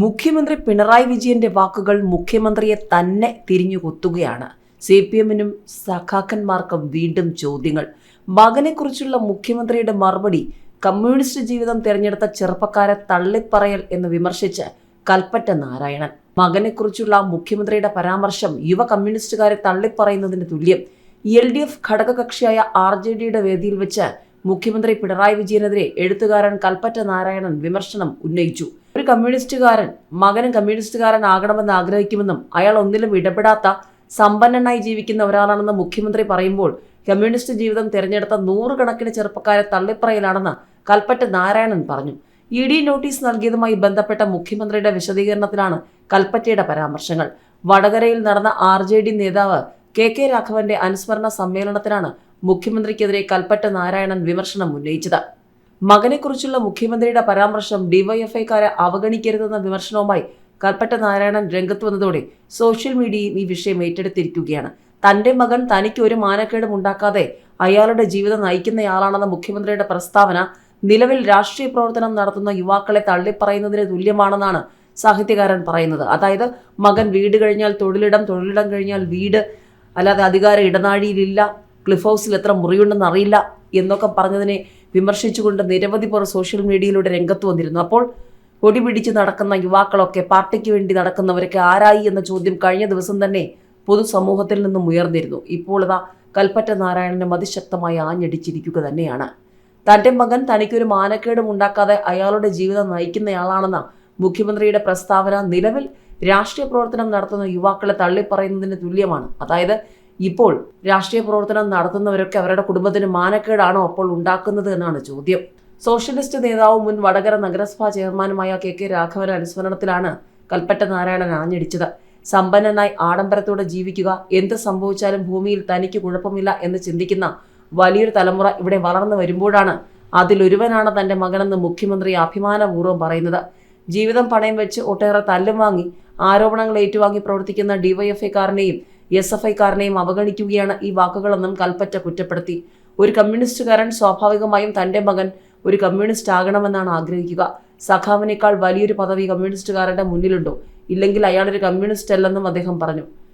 മുഖ്യമന്ത്രി പിണറായി വിജയന്റെ വാക്കുകൾ മുഖ്യമന്ത്രിയെ തന്നെ തിരിഞ്ഞു കൊത്തുകയാണ്. സി പി എമ്മിനും സഖാക്കന്മാർക്കും വീണ്ടും ചോദ്യങ്ങൾ. മകനെക്കുറിച്ചുള്ള മുഖ്യമന്ത്രിയുടെ മറുപടി കമ്മ്യൂണിസ്റ്റ് ജീവിതം തിരഞ്ഞെടുത്ത ചെറുപ്പക്കാരെ തള്ളിപ്പറയൽ എന്ന് വിമർശിച്ച് കൽപ്പറ്റ നാരായണൻ. മകനെക്കുറിച്ചുള്ള മുഖ്യമന്ത്രിയുടെ പരാമർശം യുവ കമ്മ്യൂണിസ്റ്റുകാരെ തള്ളിപ്പറയുന്നതിന് തുല്യം. എൽ ഡി എഫ് ഘടകകക്ഷിയായ ആർ ജെ ഡിയുടെ വേദിയിൽ വെച്ച് മുഖ്യമന്ത്രി പിണറായി വിജയനെതിരെ എഴുത്തുകാരൻ കൽപ്പറ്റ നാരായണൻ വിമർശനം ഉന്നയിച്ചു. ഒരു കമ്മ്യൂണിസ്റ്റുകാരൻ മകനും കമ്മ്യൂണിസ്റ്റുകാരൻ ആകണമെന്ന് ആഗ്രഹിക്കുമെന്നും അയാൾ ഒന്നിലും ഇടപെടാത്ത സമ്പന്നനായി ജീവിക്കുന്ന ഒരാളാണെന്ന് മുഖ്യമന്ത്രി പറയുമ്പോൾ കമ്മ്യൂണിസ്റ്റ് ജീവിതം തിരഞ്ഞെടുത്ത നൂറുകണക്കിന് ചെറുപ്പക്കാരെ തള്ളിപ്പറയിലാണെന്ന് കൽപ്പറ്റ നാരായണൻ പറഞ്ഞു. ഇ ഡി നോട്ടീസ് നൽകിയതുമായി ബന്ധപ്പെട്ട മുഖ്യമന്ത്രിയുടെ വിശദീകരണത്തിലാണ് കൽപ്പറ്റയുടെ പരാമർശങ്ങൾ. വടകരയിൽ നടന്ന ആർ ജെ ഡി നേതാവ് കെ കെ രാഘവന്റെ അനുസ്മരണ സമ്മേളനത്തിലാണ് മുഖ്യമന്ത്രിക്കെതിരെ കൽപ്പറ്റ നാരായണൻ വിമർശനം ഉന്നയിച്ചത്. മകനെക്കുറിച്ചുള്ള മുഖ്യമന്ത്രിയുടെ പരാമർശം ഡിവൈഎഫ്ഐക്കാരെ അവഗണിക്കരുതെന്ന വിമർശനവുമായി കൽപ്പറ്റ നാരായണൻ രംഗത്ത് വന്നതോടെ സോഷ്യൽ മീഡിയയിൽ ഈ വിഷയം ഏറ്റെടുത്തിരിക്കുകയാണ്. തന്റെ മകൻ തനിക്ക് ഒരു മാനക്കേടും ഉണ്ടാക്കാതെ അയാളുടെ ജീവിതം നയിക്കുന്നയാളാണെന്ന മുഖ്യമന്ത്രിയുടെ പ്രസ്താവന നിലവിൽ രാഷ്ട്രീയ പ്രവർത്തനം നടത്തുന്ന യുവാക്കളെ തള്ളിപ്പറയുന്നതിന് തുല്യമാണെന്നാണ് സാഹിത്യകാരൻ പറയുന്നത്. അതായത് മകൻ വീട് കഴിഞ്ഞാൽ തൊഴിലിടം തൊഴിലിടം കഴിഞ്ഞാൽ വീട് അല്ലാതെ അധികാര ഇടനാഴിയിലില്ല ക്ലിഫ് ഹൗസിൽ എത്ര മുറിയുണ്ടെന്ന് അറിയില്ല എന്നൊക്കെ പറഞ്ഞതിനെ വിമർശിച്ചുകൊണ്ട് നിരവധി പേർ സോഷ്യൽ മീഡിയയിലൂടെ രംഗത്ത് വന്നിരുന്നു. അപ്പോൾ കൊടി പിടിച്ച് നടക്കുന്ന യുവാക്കളൊക്കെ പാർട്ടിക്ക് വേണ്ടി നടക്കുന്നവരൊക്കെ ആരായി എന്ന ചോദ്യം കഴിഞ്ഞ ദിവസം തന്നെ പൊതുസമൂഹത്തിൽ നിന്നും ഉയർന്നിരുന്നു. ഇപ്പോൾ ഇതാ കൽപ്പറ്റ നാരായണനെ അതിശക്തമായി ആഞ്ഞടിച്ചിരിക്കുക തന്നെയാണ്. തന്റെ മകൻ തനിക്കൊരു മാനക്കേടും ഉണ്ടാക്കാതെ അയാളുടെ ജീവിതം നയിക്കുന്നയാളാണെന്ന മുഖ്യമന്ത്രിയുടെ പ്രസ്താവന നിലവിൽ രാഷ്ട്രീയ പ്രവർത്തനം നടത്തുന്ന യുവാക്കളെ തള്ളിപ്പറയുന്നതിന് തുല്യമാണ്. അതായത് ഇപ്പോൾ രാഷ്ട്രീയ പ്രവർത്തനം നടത്തുന്നവരൊക്കെ അവരുടെ കുടുംബത്തിന് മാനക്കേടാണോ അപ്പോൾ ഉണ്ടാക്കുന്നത് എന്നാണ് ചോദ്യം. സോഷ്യലിസ്റ്റ് നേതാവും മുൻ വടകര നഗരസഭാ ചെയർമാനുമായ കെ കെ രാഘവൻ അനുസ്മരണത്തിലാണ് കൽപ്പറ്റ നാരായണൻ ആഞ്ഞടിച്ചത്. സമ്പന്നനായി ആഡംബരത്തോടെ ജീവിക്കുക എന്ത് സംഭവിച്ചാലും ഭൂമിയിൽ തനിക്ക് കുഴപ്പമില്ല എന്ന് ചിന്തിക്കുന്ന വലിയൊരു തലമുറ ഇവിടെ വളർന്നു വരുമ്പോഴാണ് അതിലൊരുവനാണ് തന്റെ മകനെന്ന് മുഖ്യമന്ത്രി അഭിമാനപൂർവം പറയുന്നത്. ജീവിതം പണയം വെച്ച് ഒട്ടേറെ തല്ലും വാങ്ങി ആരോപണങ്ങൾ ഏറ്റുവാങ്ങി പ്രവർത്തിക്കുന്ന ഡിവൈഎഫ്ഐക്കാരനെയും എസ് എഫ് ഐക്കാരനെയും അവഗണിക്കുകയാണ് ഈ വാക്കുകളെന്നും കൽപ്പറ്റ കുറ്റപ്പെടുത്തി. ഒരു കമ്മ്യൂണിസ്റ്റുകാരൻ സ്വാഭാവികമായും തന്റെ മകൻ ഒരു കമ്മ്യൂണിസ്റ്റ് ആകണമെന്നാണ് ആഗ്രഹിക്കുക. സഖാവിനേക്കാൾ വലിയൊരു പദവി കമ്മ്യൂണിസ്റ്റുകാരുടെ മുന്നിലുണ്ടോ? ഇല്ലെങ്കിൽ അയാളൊരു കമ്മ്യൂണിസ്റ്റ് അല്ലെന്നും അദ്ദേഹം പറഞ്ഞു.